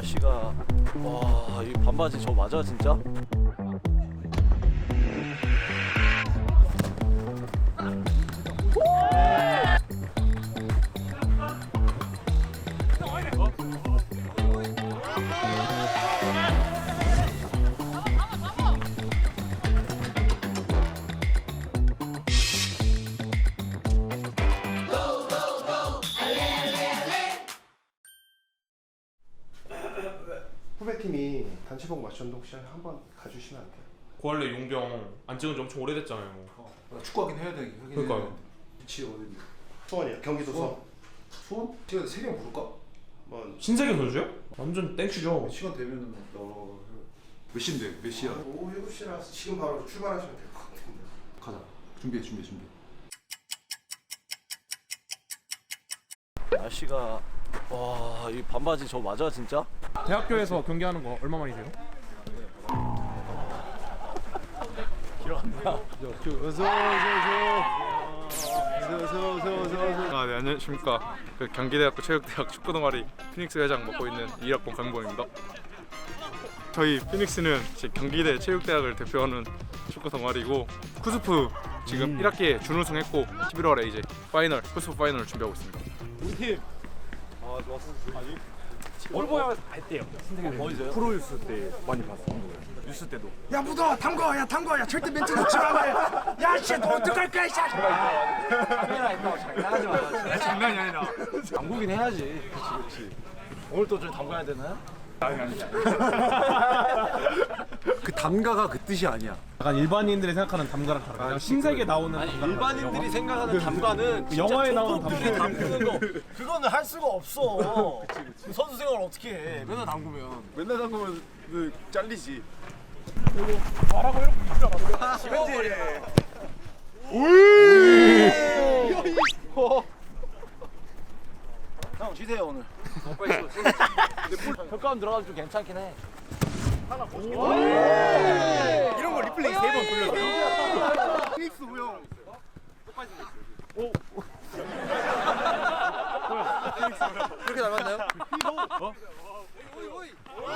날씨가 와, 이 반바지 저 맞아 진짜? 후배팀이 단체복 마쳤는데 혹시 한번 가주시면 안 돼요? 고할래 용병 안 찍은 지 엄청 오래됐잖아요. 축구하긴 해야 돼. 하긴 그러니까요. 해야 돼. 위치 어디? 수원이요. 경기도 수원. 수원? 제가 세명 부를까? 뭐 신세계 선수요? 완전 땡큐죠. 시간 되면은 너. 몇 시인데? 몇 시야? 오후 7시라서 지금 바로 출발하시면 될 것 같은데. 가자. 준비해, 준비해, 준비. 날씨가 와, 이 반바지 저 맞아 진짜? 대학교에서 경기하는 거 얼마 만이세요? 아, 네, 안녕하십니까. 그 경기대학교 체육대학 축구 동아리 피닉스 회장 맡고 있는 이학번 강범입니다. 저희 피닉스는 지금 경기대 체육대학을 대표하는 축구 동아리고 쿠스프 지금 1학기에 준우승했고 11월에 이제 파이널 쿠스프 파이널을 준비하고 있습니다. 프로뉴스 때 많이 봤어. 뉴스 때도. 야 묻어 담궈 야 담궈 야 절대 멘트 넣지 말아 야씨너 어떡할 거야 씨 장난이 아니라. 담그긴 해야지. 그렇지, 그렇지. 오늘 또 좀 담가야 되나? 그 담가가 그 뜻이 아니야 약간 일반인들이 생각하는 담가랑 다르다. 그냥 신세계 나오는 아니 담가랑 일반인들이 생각하는 담가는 그 영화에 나오는 초급들이 담가. 담그는 거 그거는 할 수가 없어. 그 선수 생활 어떻게 해? 맨날 담그면. 맨날 담그면 그 잘리지. 형 쉬세요 오늘. 효과음 들어가도 좀 괜찮긴 해. 하나 멋있게 이런 걸 리플레이 세 번 돌려줘요 피닉스 우영 오 뭐야 피닉스 우영 이렇게 닮았나요? 어? 오이 오이 오이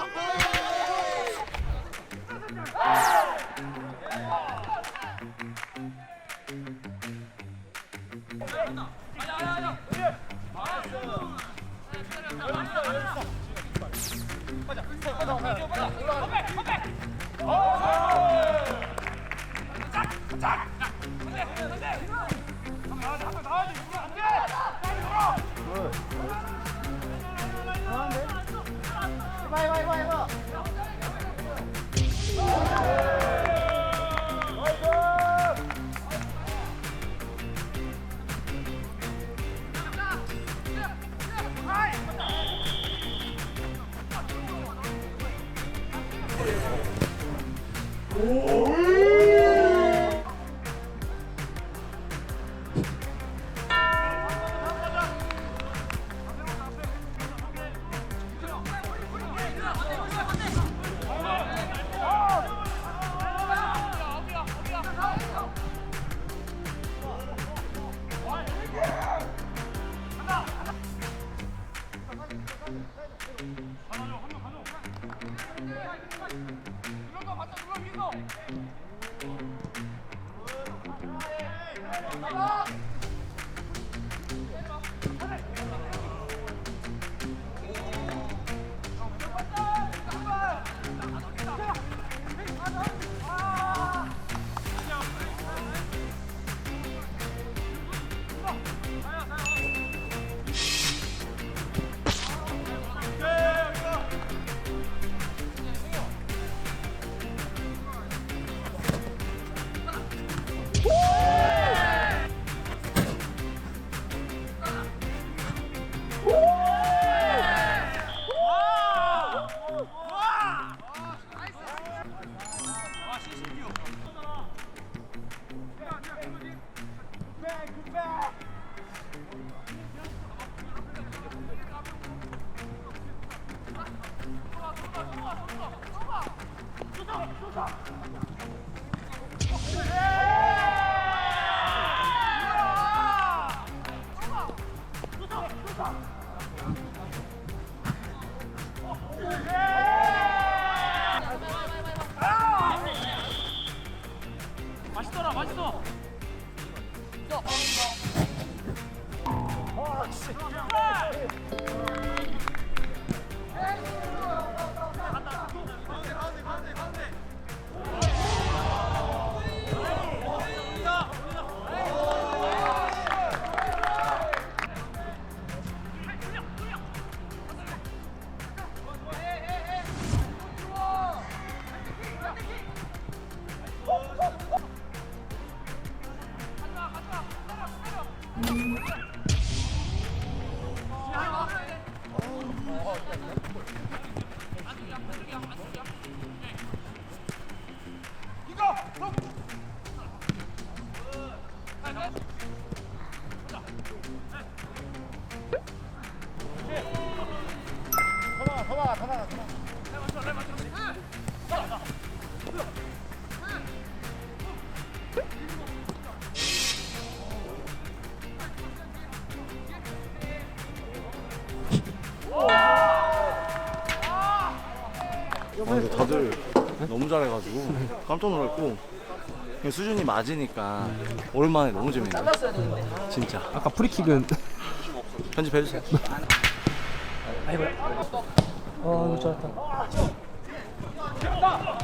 가져, 가져, 가져. あっ! 너무 잘해가지고 깜짝 놀랐고 그냥 수준이 맞으니까 오랜만에 너무 재밌네. 진짜. 아까 프리킥은 편집해주세요. 아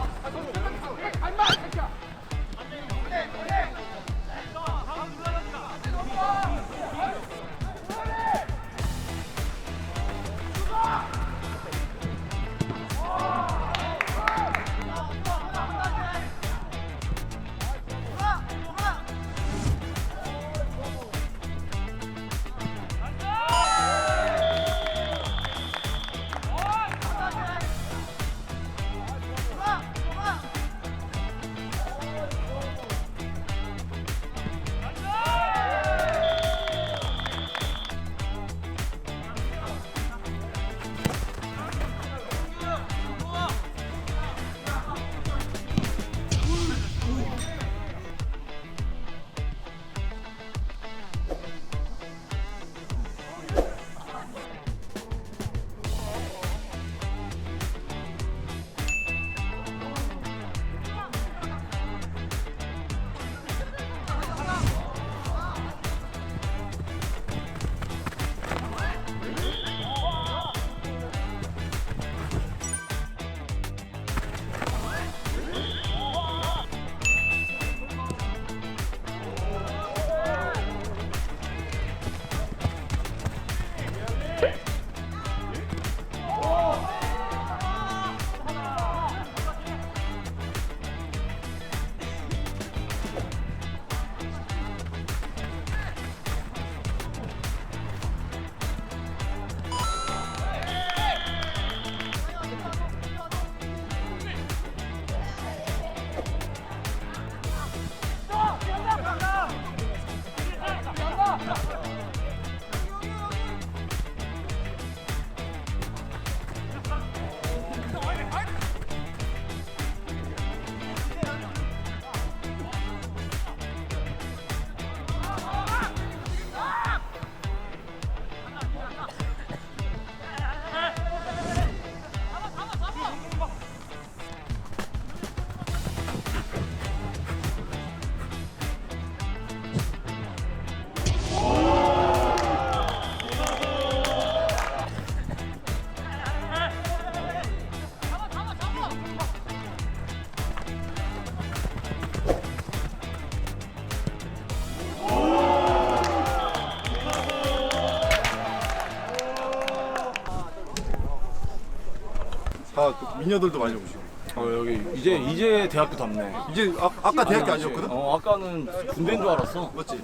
미녀들도 많이 오시고. 어 여기 이제 이제 대학교 답네. 이제 아, 아까 대학교 아니었거든? 어 아까는 군대인 줄 알았어. 맞지?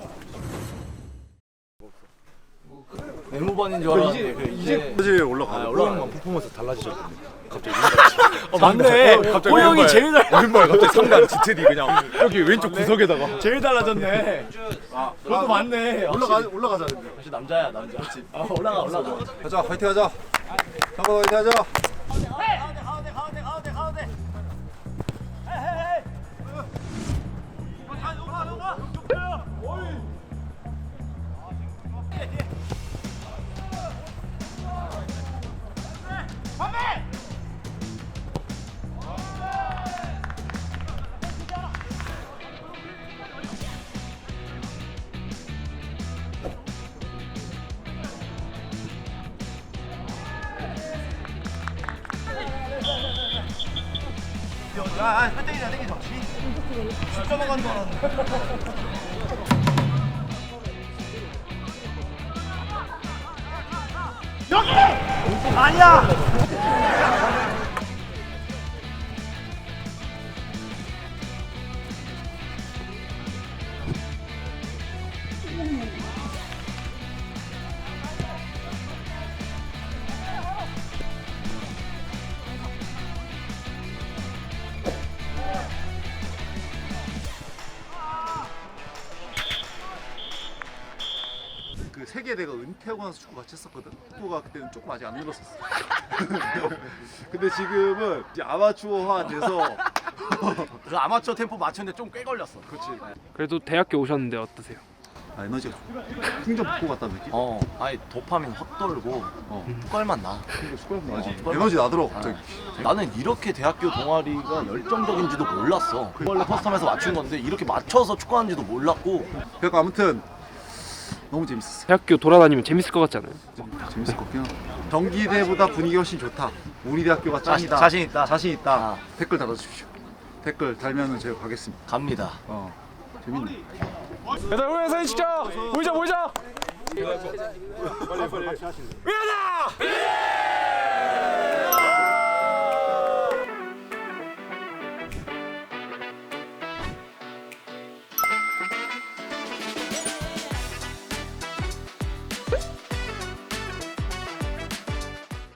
외무반인 줄 알았는데 그 이제 이제 올라가. 아, 올라가는 퍼포먼스 달라지셨거든. 갑자기 어 맞네. 갑자기 호영이 왼발. 제일 달 왼발 갑자기 상단 지트리 그냥 여기 왼쪽 구석에다가 제일 달라졌네. 아 그것도 맞네. 올라가 올라가자 근데. 역시 남자야 남자. 아 올라가 올라가. 가자 화이팅 하자. 한번 화이팅 하자. 아, 땡기자, 땡기자. 진짜 먹은 줄 알았는데. 여기! 아니야! 그 세계 내가 은퇴하고 나서 축구 같이 했었거든. 축구가 그때는 조금 아직 안 늘었었어. 근데 지금은 이제 아마추어화 돼서 그 아마추어 템포 맞췄는데 좀 꽤 걸렸어. 그렇지. 그래도 대학교 오셨는데 어떠세요? 아, 에너지가 풍전 붙고 갔다는 느낌? 어, 아니 도파민 확 돌고 어, 꿀맛 나. 맞지? 어, 에너지 나더라고 갑자기 나는 이렇게 대학교 동아리가 열정적인지도 몰랐어. 원래 커스텀에서 맞춘 건데 이렇게 맞춰서 축구하는지도 몰랐고 그러니까 아무튼 너무 재밌었어 대학교 돌아다니면 재밌을 것 같지 않아요? 재밌을 것 같긴 하다 경기대보다 분위기 훨씬 좋다 우리 대학교가 짱이다 자신 있다. 자신 있다 아. 댓글 달아주십시오 댓글 달면은 제가 가겠습니다 갑니다. 어 재밌네 얘들아 우리 사진 찍자. 보이자 보이자. 미안하다